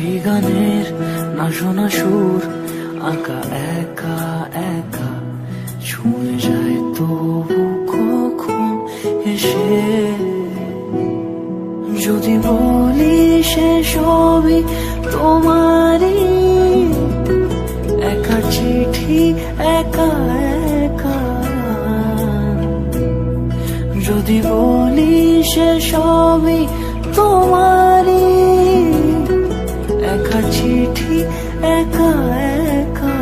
সেই গানের না শোনা সুর, আঁকা, একা একা। ছুঁয়ে যায় তবু কখন এসে যদি বলি সে সবই তোমারই, একা চিঠি, একা একা। যদি বলি সে সবই চিঠি একা একা